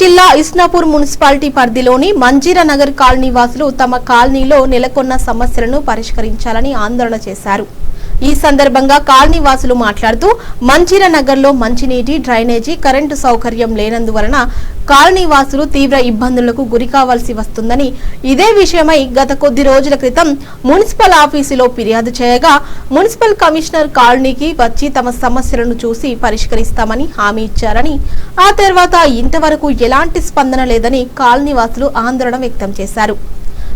జిల్లా ఇస్నాపూర్ మున్సిపాలిటీ పరిధిలోని మంజీరా నగర్ కాలనీ వాసులు తమ కాలనీలో నెలకొన్న సమస్యలను పరిష్కరించాలని ఆందోళన చేశారు. ఈ సందర్భంగా కాలనీ వాసులు మాట్లాడుతూ మంజీరా నగర్లో మంచినీటి డ్రైనేజీ కరెంటు సౌకర్యం లేనందువలన కాలనీ వాసులు తీవ్ర ఇబ్బందులకు గురి కావాల్సి వస్తుందని ఇదే విషయమై గత కొద్ది రోజుల క్రితం మున్సిపల్ ఆఫీసులో ఫిర్యాదు చేయగా మున్సిపల్ కమిషనర్ కాలనీకి వచ్చి తమ సమస్యలను చూసి పరిష్కరిస్తామని హామీ ఇచ్చారని ఆ తర్వాత ఇంతవరకు ఎలాంటి స్పందన లేదని కాలనీ వాసులు ఆందోళన వ్యక్తం చేశారు.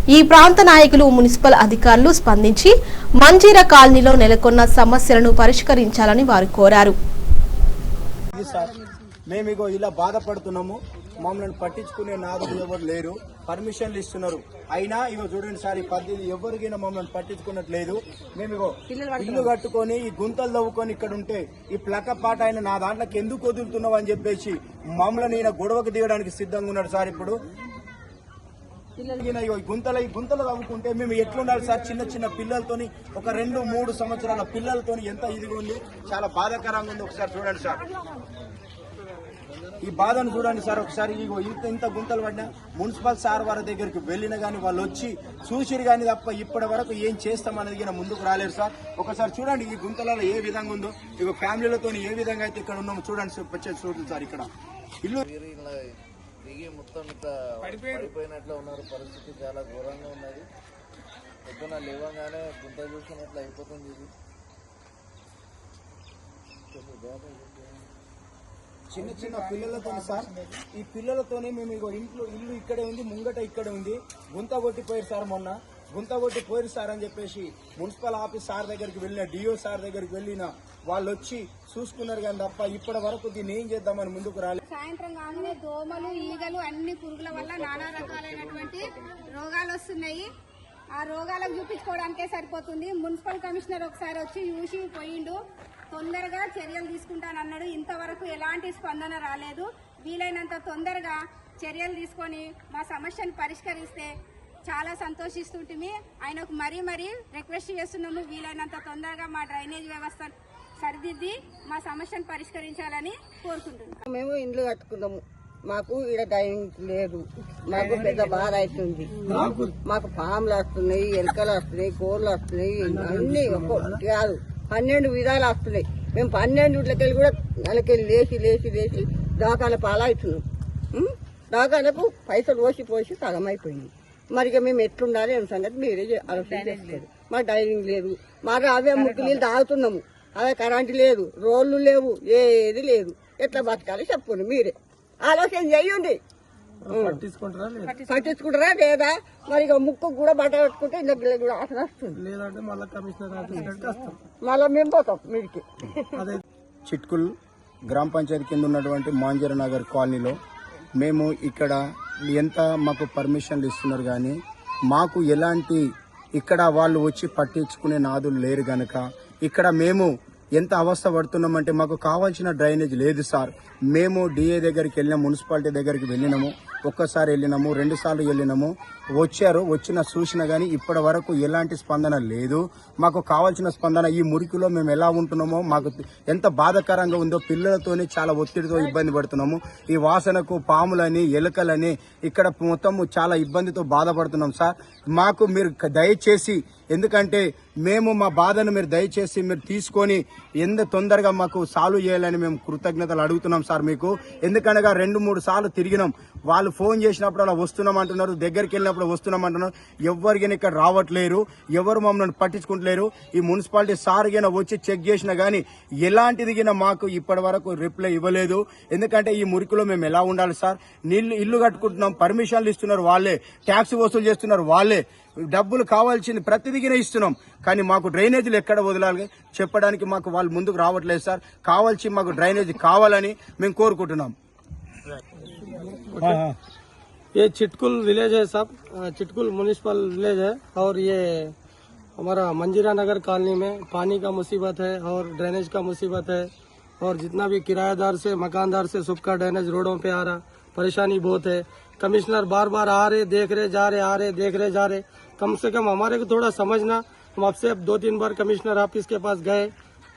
ఈ ప్రాంత నాయకులు మున్సిపల్ అధికారులు స్పందించి మంజీర కాలనీలో నెలకొన్న సమస్యలను పరిష్కరించాలని వారు కోరారు. సార్. మేము ఇగో ఇలా బాధపడుతున్నాము. మమ్మల్ని పట్టించుకునే నాదులు ఎవరు లేరు. పర్మిషన్లు ఇస్తున్నారు. అయినా ఇగో చూడండి సార్ ఈ పద్ధతి ఎవరికైనా మమ్మల్ని పట్టించుకున్నట్లేదు. మేము ఇగో ఇల్లు కట్టుకొని ఈ గుంతలు తవ్వుకొని ఇక్కడ ఉంటే ఈ ప్లక పాట ఆయన నా దాంట్లోకి ఎందుకు వదులుతున్నావు అని చెప్పేసి మమ్మల్ని ఈయన గొడవకు దిగడానికి సిద్ధంగా ఉన్నాడు సార్ ఇప్పుడు. ఈయన ఈ గుంతలు ఈ గుంతలు తవ్వుకుంటే మేము ఎట్లుండాలి సార్? చిన్న చిన్న పిల్లలతోని ఒక రెండు మూడు సంవత్సరాల పిల్లలతోని ఎంత ఇదిగా ఉంది? చాలా బాధాకరంగా ఉంది. ఒకసారి చూడండి సార్. ఈ బాధను చూడండి సార్ ఒకసారి. ఇగో ఇంత ఇంత గుంతలు పడినా మున్సిపల్ సార్ వారి దగ్గరికి వెళ్ళిన కానీ వాళ్ళు వచ్చి చూసిరు కానీ తప్ప ఇప్పటి వరకు ఏం చేస్తామనేది కానీ ముందుకు రాలేరు సార్. ఒకసారి చూడండి ఈ గుంతలలో ఏ విధంగా ఉందో. ఇగో ఫ్యామిలీలతో ఏ విధంగా అయితే ఇక్కడ ఉన్నామో చూడండి సార్, వచ్చేసి చూడండి సార్ ఇక్కడ. ఇల్లు దిగి మొత్తం ఇట్లా పడిపోయినట్లు ఉన్నారు. పరిస్థితి చాలా ఘోరంగా ఉన్నది. పొద్దున లేవగానే గుంత చూసినట్లు అయిపోతుంది ఇది. చిన్న చిన్న పిల్లలతో సార్ ఈ పిల్లలతోనే మేము ఇంట్లో ఇల్లు ఇక్కడే ఉంది ముంగట ఇక్కడే ఉంది. గుంత కొట్టిపోయారు సార్ మొన్న. గుంత కొట్టిపోయారు సార్ అని చెప్పేసి మున్సిపల్ ఆఫీస్ సార్ దగ్గరికి వెళ్ళిన డిఓ సార్ దగ్గరికి వెళ్ళిన వాళ్ళు వచ్చి చూసుకున్నారు కానీ తప్ప ఇప్పటి వరకు దీన్ని ఏం చేద్దామని ముందుకు రాలేదు సాయంత్రం కాగానే దోమలు ఈగలు అన్ని పురుగుల వల్ల నానా రకాలైనటువంటి రోగాలు వస్తున్నాయి. ఆ రోగాలకు చూపించుకోవడానికే సరిపోతుంది. మున్సిపల్ కమిషనర్ ఒకసారి వచ్చి చూసి పోయిండు. తొందరగా చర్యలు తీసుకుంటానన్నాడు ఇంతవరకు ఎలాంటి స్పందన రాలేదు. వీలైనంత తొందరగా చర్యలు తీసుకొని మా సమస్యను పరిష్కరిస్తే చాలా సంతోషిస్తుంటిమి. ఆయనకు మరీ మరీ రిక్వెస్ట్ చేస్తున్నాము. వీలైనంత తొందరగా మా డ్రైనేజ్ వ్యవస్థ సరిదిద్ది మా సమస్యను పరిష్కరించాలని కోరుకుంటున్నాం. మేము ఇండ్లు కట్టుకున్నాము. మాకు ఈడ డైనింగ్ లేదు. మాకు పెద్ద బాధ అవుతుంది. మాకు పాములు వస్తున్నాయి ఎలుకలు వస్తున్నాయి కోళ్ళు వస్తున్నాయి అన్ని ఒక్కొక్కటి కాదు. పన్నెండు విధాలు వస్తున్నాయి. మేము పన్నెండు ఇట్లకెళ్ళి కూడా నెలకెళ్ళి లేచి లేచి లేచి దాకాల పాలవుతున్నాం? దాకాలకు పైసలు పోసి పోసి సగం అయిపోయింది. మరి ఇక మేము ఎట్లుండాలి అనే సంగతి మీరే ఆలోచన చేస్తారు. మా డైనింగ్ లేదు. మాకు అవే ముక్కు నీళ్ళు తాగుతున్నాము. అదే కరెంటు లేదు. రోడ్లు లేవు. ఏది లేదు. ఎట్లా బతకాలి చెప్పండి మీరే. ఆలోచన చేయండి. పట్టించుకుంటారా లేదా? మరి ఇక ముక్కు కూడా బట్ట పెట్టుకుంటే ఇంట్లో కూడా ఆసన వస్తుంది మళ్ళీ మేము పోతాం మీరికి చిట్కుల్ గ్రామ పంచాయతీ కింద ఉన్నటువంటి మాంజర నగర్ కాలనీలో మేము ఇక్కడ ఎంత మాకు పర్మిషన్లు ఇస్తున్నారు కానీ మాకు ఎలాంటి ఇక్కడ వాళ్ళు వచ్చి పట్టించుకునే నాదులు లేరు గనక ఇక్కడ మేము ఎంత అవస్థ పడుతున్నామంటే మాకు కావాల్సిన డ్రైనేజ్ లేదు సార్. మేము డిఏ దగ్గరికి వెళ్ళినాం మున్సిపాలిటీ దగ్గరికి వెళ్ళినాము. ఒక్కసారి వెళ్ళినాము రెండుసార్లు వెళ్ళినాము. వచ్చారు వచ్చిన చూసిన కానీ ఇప్పటి వరకు ఎలాంటి స్పందన లేదు. మాకు కావాల్సిన స్పందన ఈ మురికిలో మేము ఎలా ఉంటున్నామో మాకు ఎంత బాధాకరంగా ఉందో పిల్లలతోనే చాలా ఒత్తిడితో ఇబ్బంది పడుతున్నాము. ఈ వాసనకు పాములని ఎలుకలని ఇక్కడ మొత్తం చాలా ఇబ్బందితో బాధపడుతున్నాం సార్. మాకు మీరు దయచేసి ఎందుకంటే మేము మా బాధను మీరు దయచేసి మీరు తీసుకొని ఎంత తొందరగా మాకు సాల్వ్ చేయాలని మేము కృతజ్ఞతలు అడుగుతున్నాం సార్ మీకు. ఎందుకనగా రెండు మూడు సార్లు తిరిగినాం. వాళ్ళు ఫోన్ చేసినప్పుడు అలా వస్తున్నాం అంటున్నారు దగ్గరికి వెళ్ళినప్పుడు వస్తున్నాం అంటున్నారు. ఎవరికైనా ఇక్కడ రావట్లేరు ఎవరు మమ్మల్ని పట్టించుకుంటలేరు. ఈ మున్సిపాలిటీ సార్ గిన వచ్చి చెక్ చేసినా కానీ ఎలాంటిది గిన మాకు ఇప్పటి వరకు రిప్లై ఇవ్వలేదు. ఎందుకంటే ఈ మురికిలో మేము ఎలా ఉండాలి సార్? నీళ్ళు ఇల్లు కట్టుకుంటున్నాం పర్మిషన్లు ఇస్తున్నారు వాళ్ళే ట్యాక్స్ వసూలు చేస్తున్నారు వాళ్ళే. డబ్బులు కావాల్సింది ప్రతిదిగిన ఇస్తున్నాం కానీ మాకు డ్రైనేజీలు ఎక్కడ వదలాలి చెప్పడానికి మాకు వాళ్ళు ముందుకు రావట్లేదు సార్ కావాల్సి మాకు డ్రైనేజీ కావాలని మేము కోరుకుంటున్నాం ये चिटकुल विलेज है साहब अ, चिटकुल म्यूनिसिपल विलेज है और ये हमारा मंजीरा नगर कॉलोनी में पानी का मुसीबत है और ड्रेनेज का मुसीबत है और जितना भी किराएदार से मकानदार से सबका ड्रेनेज रोडों पे आ रहा परेशानी बहुत है कमिश्नर बार बार आ रहे, देख रहे, जा रहे, आ रहे, देख रहे, जा रहे। कम से कम हमारे को थोड़ा समझना, हम आपसे अब दो तीन बार कमिश्नर ऑफ़िस के पास गए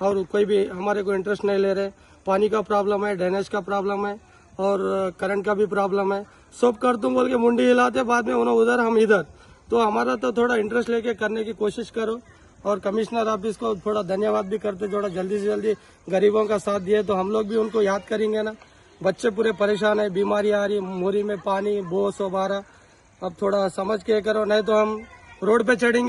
और कोई भी हमारे को इंटरेस्ट नहीं ले रहे। पानी का प्रॉब्लम है ड्रेनेज का प्रॉब्लम है और करंट का भी प्रॉब्लम है। सब कर तुम बोल के मुंडी हिलाते, बाद में उन्होंने उधर, हम इधर। तो हमारा तो थोड़ा इंटरेस्ट लेके करने की कोशिश करो और कमिश्नर ऑफ़िस को थोड़ा धन्यवाद भी करते, थोड़ा जल्दी से जल्दी गरीबों का साथ दिए तो हम लोग भी उनको याद करेंगे ना। बच्चे पूरे परेशान है, बीमारी आ रही, मोरी में पानी, बोस वबारा अब थोड़ा समझ के करो, नहीं तो हम रोड पे चढ़ेंगे।